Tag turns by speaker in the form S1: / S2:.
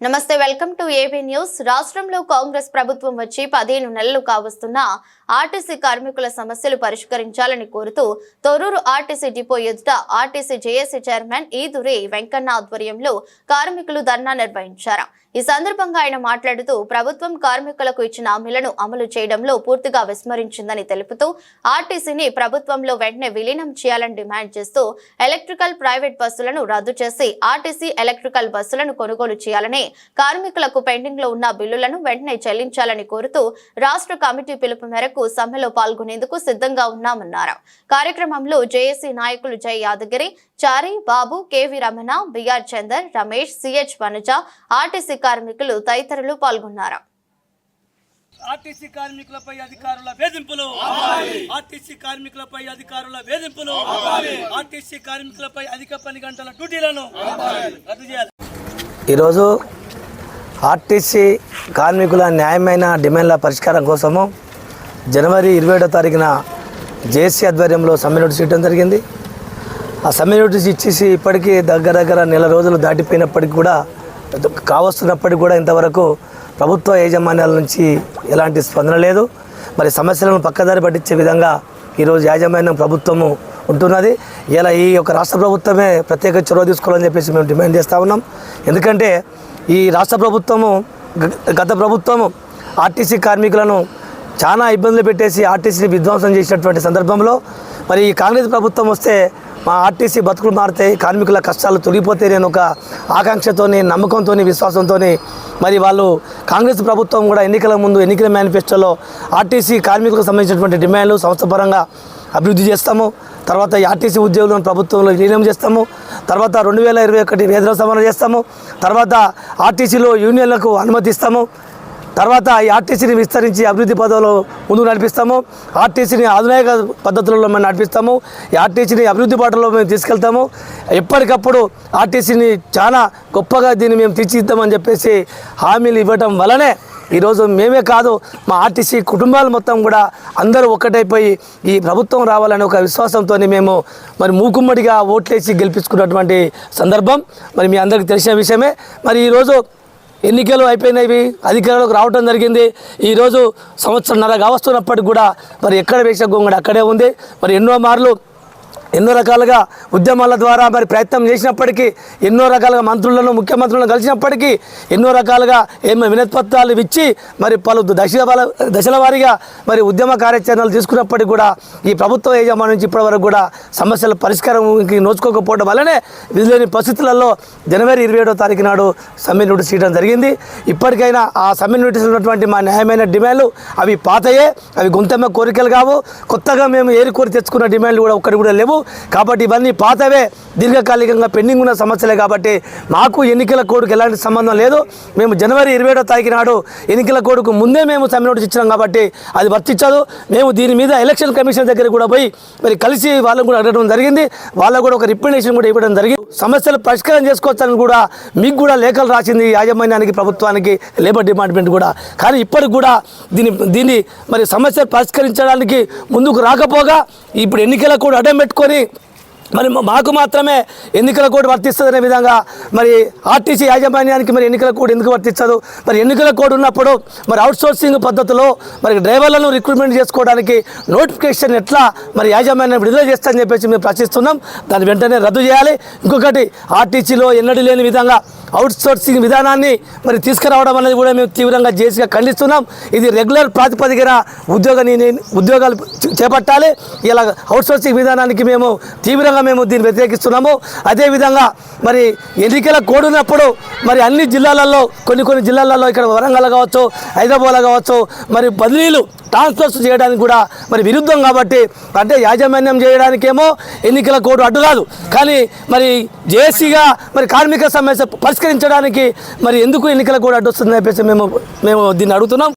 S1: నమస్తే welcome to AB news. రాష్ట్రంలో కాంగ్రెస్ ప్రభుత్వం వచ్చి పదిహేను నెలలు కావస్తున్న ఆర్టీసీ కార్మికుల సమస్యలు పరిష్కరించాలని కోరుతూ తొర్రూరు ఆర్టీసీ డిపో ఎదుట RTC JAC chairman Eduri Venkanna ఆధ్వర్యంలో కార్మికులు ధర్నా నిర్వహించారు. ఈ సందర్భంగా ఆయన మాట్లాడుతూ ప్రభుత్వం కార్మికులకు ఇచ్చిన హామీలను అమలు చేయడంలో పూర్తిగా విస్మరించిందని తెలుపుతూ ఆర్టీసీని ప్రభుత్వంలో వెంటనే విలీనం చేయాలని డిమాండ్ చేస్తూ ఎలక్ట్రికల్ ప్రైవేట్ బస్సులను రద్దు చేసి ఆర్టీసీ ఎలక్ట్రికల్ బస్సులను కొనుగోలు చేయాలని కార్మికులకు పెండింగ్లో ఉన్న బిల్లులను వెంటనే చెల్లించాలని కోరుతూ రాష్ట్ర కమిటీ పిలుపు మేరకు సమ్మెలో పాల్గొనేందుకు సిద్ధంగా ఉన్నామన్నారు. కార్యక్రమంలో జేఏసీ నాయకులు Jai Yadagiri Chari Babu KV Ramana BR Chander Ramesh CH Vanaja RTC కార్మికులు తదితరులు పాల్గొన్నారు.
S2: ఆర్టీసీ కార్మికులపై అధికారుల వేధింపులు. ఆర్టీసీ కార్మికులపై అధికారుల వేధింపులు. ఆర్టీసీ కార్మికులపై అధిక పని గంటల డ్యూటీలను రద్దు చేయాలి.
S3: ఈరోజు ఆర్టీసీ కార్మికుల న్యాయమైన డిమాండ్ల పరిష్కారం కోసము జనవరి ఇరవై ఏడో తారీఖున జేఏసీ ఆధ్వర్యంలో సమ్మె నోటీస్ ఇవ్వడం జరిగింది. ఆ సమ్మె నోటీస్ ఇచ్చేసి ఇప్పటికీ దగ్గర దగ్గర నెల రోజులు దాటిపోయినప్పటికీ కూడా కావస్తున్నప్పటికీ కూడా ఇంతవరకు ప్రభుత్వ యాజమాన్యాల నుంచి ఎలాంటి స్పందన లేదు. మరి సమస్యలను పక్కదారి పట్టించే విధంగా ఈరోజు యాజమాన్యం ప్రభుత్వము ఉంటున్నది. ఇలా ఈ యొక్క రాష్ట్ర ప్రభుత్వమే ప్రత్యేక చొరవ తీసుకోవాలని చెప్పేసి మేము డిమాండ్ చేస్తూ ఉన్నాం. ఎందుకంటే ఈ రాష్ట్ర ప్రభుత్వము గత ప్రభుత్వము ఆర్టీసీ కార్మికులను చాలా ఇబ్బందులు పెట్టేసి ఆర్టీసీని విధ్వంసం చేసినటువంటి సందర్భంలో మరి ఈ కాంగ్రెస్ ప్రభుత్వం వస్తే మా ఆర్టీసీ బతుకులు మారుతాయి కార్మికుల కష్టాలు తొలగిపోతే నేను ఒక ఆకాంక్షతోని నమ్మకంతో విశ్వాసంతో మరి వాళ్ళు కాంగ్రెస్ ప్రభుత్వం కూడా ఎన్నికల ముందు ఎన్నికల మేనిఫెస్టోలో ఆర్టీసీ కార్మికులకు సంబంధించినటువంటి డిమాండ్లు సంస్థపరంగా అభివృద్ధి చేస్తాము. తర్వాత ఆర్టీసీ ఉద్యోగులను ప్రభుత్వంలో విలీనం చేస్తాము. తర్వాత రెండు వేల ఇరవై ఒకటి వేతన సవరణ చేస్తాము. తర్వాత ఆర్టీసీలో యూనియన్లకు అనుమతిస్తాము. తర్వాత ఈ ఆర్టీసీని విస్తరించి అభివృద్ధి పదంలో ముందుకు నడిపిస్తాము. ఆర్టీసీని ఆధునిక పద్ధతులలో మేము నడిపిస్తాము. ఈ ఆర్టీసీని అభివృద్ధి బాటలో మేము తీసుకెళ్తాము. ఎప్పటికప్పుడు ఆర్టీసీని చాలా గొప్పగా దీన్ని మేము తీర్చిద్దామని చెప్పేసి హామీలు ఇవ్వటం వలనే ఈరోజు మేమే కాదు మా ఆర్టీసీ కుటుంబాలు మొత్తం కూడా అందరూ ఒక్కటైపోయి ఈ ప్రభుత్వం రావాలనే ఒక విశ్వాసంతో మేము మరి మూకుమ్మడిగా ఓట్లేసి గెలిపించుకున్నటువంటి సందర్భం. మరి మీ అందరికీ తెలిసిన విషయమే. మరి ఈరోజు ఎన్నికలు అయిపోయినవి అధికారంలోకి రావడం జరిగింది. ఈరోజు సంవత్సరంన్నర కావస్తున్నప్పటికి కూడా మరి ఎక్కడ వేసే గొంగడి అక్కడే ఉంది. మరి ఎన్నో మార్లు ఎన్నో రకాలుగా ఉద్యమాల ద్వారా మరి ప్రయత్నం చేసినప్పటికీ ఎన్నో రకాలుగా మంత్రులను ముఖ్యమంత్రులను కలిసినప్పటికీ ఎన్నో రకాలుగా ఏమో వినతిపత్రాలు ఇచ్చి మరి పలు దశల దశల వారీగా మరి ఉద్యమ కార్యాచరణలు తీసుకున్నప్పటికీ కూడా ఈ ప్రభుత్వ యజమాని నుంచి ఇప్పటివరకు కూడా సమస్యల పరిష్కారంకి నోచుకోకపోవడం వల్లనే విధులేని పరిస్థితులలో జనవరి ఇరవై ఏడో తారీఖు నాడు సమ్మె నోటీస్ ఇవ్వడం జరిగింది. ఇప్పటికైనా ఆ సమ్మె నోటీస్ ఉన్నటువంటి మా న్యాయమైన డిమాండ్లు అవి పాతయే అవి గొంతెమ్మ కోరికలు కావు. కొత్తగా మేము ఏరి కోరి తెచ్చుకున్న డిమాండ్లు కూడా ఒక్కటి కూడా లేవు. కాబట్టి ఇవన్నీ పాతవే. దీర్ఘకాలికంగా పెండింగ్ ఉన్న సమస్యలే కాబట్టి మాకు ఎన్నికల కోడ్కి ఎలాంటి సంబంధం లేదు. మేము జనవరి ఇరవై ఏడో తారీఖు నాడు ఎన్నికల కోడ్కు ముందే మేము సమ్మె నోటీస్ ఇచ్చినాం కాబట్టి అది వర్తించదు. మేము దీని మీద ఎలక్షన్ కమిషన్ దగ్గర కూడా పోయి మరి కలిసి వాళ్ళకు కూడా అడగడం జరిగింది. వాళ్ళకు కూడా ఒక రిప్రజెంటేషన్ కూడా ఇవ్వడం జరిగింది. సమస్యలు పరిష్కారం చేసుకోవచ్చని కూడా మీకు కూడా లేఖలు రాసింది యాజమాన్యానికి ప్రభుత్వానికి లేబర్ డిపార్ట్మెంట్ కూడా. కానీ ఇప్పటికి కూడా దీని దీన్ని మరి సమస్యలు పరిష్కరించడానికి ముందుకు రాకపోగా ఇప్పుడు ఎన్నికల కూడా అడ్డం పెట్టుకొని കമ്പനി మరి మాకు మాత్రమే ఎన్నికల కోడ్ వర్తిస్తుందనే విధంగా మరి ఆర్టీసీ యాజమాన్యానికి మరి ఎన్నికల కోడ్ ఎందుకు వర్తించదు? మరి ఎన్నికల కోడ్ ఉన్నప్పుడు మరి అవుట్ సోర్సింగ్ పద్ధతిలో మరి డ్రైవర్లను రిక్రూట్మెంట్ చేసుకోవడానికి నోటిఫికేషన్ ఎట్లా మరి యాజమాన్యం విడుదల చేస్తారని చెప్పేసి మేము ప్రశ్నిస్తున్నాం. దాన్ని వెంటనే రద్దు చేయాలి. ఇంకొకటి ఆర్టీసీలో ఎన్నడూ లేని విధంగా అవుట్సోర్సింగ్ విధానాన్ని మరి తీసుకురావడం అనేది కూడా మేము తీవ్రంగా జేసీగా ఖండిస్తున్నాం. ఇది రెగ్యులర్ ప్రాతిపదికన ఉద్యోగ ఉద్యోగాలు చేపట్టాలి. ఇలా అవుట్ సోర్సింగ్ విధానానికి మేము తీవ్రంగా మేము దీన్ని వ్యతిరేకిస్తున్నాము. అదేవిధంగా మరి ఎన్నికల కోడ్ ఉన్నప్పుడు మరి అన్ని జిల్లాలలో కొన్ని కొన్ని జిల్లాలలో ఇక్కడ వరంగల్ కావచ్చు హైదరాబాద్ కావచ్చు మరి బదిలీలు ట్రాన్స్ఫర్స్ చేయడానికి కూడా మరి విరుద్ధం కాబట్టి అంటే యాజమాన్యం చేయడానికేమో ఎన్నికల కోడ్ అడ్డు కాదు. కానీ మరి జేసీగా మరి కార్మిక సమస్య పరిష్కరించడానికి మరి ఎందుకు ఎన్నికల కోడ్ అడ్డు వస్తుందని చెప్పేసి మేము మేము దీన్ని అడుగుతున్నాం.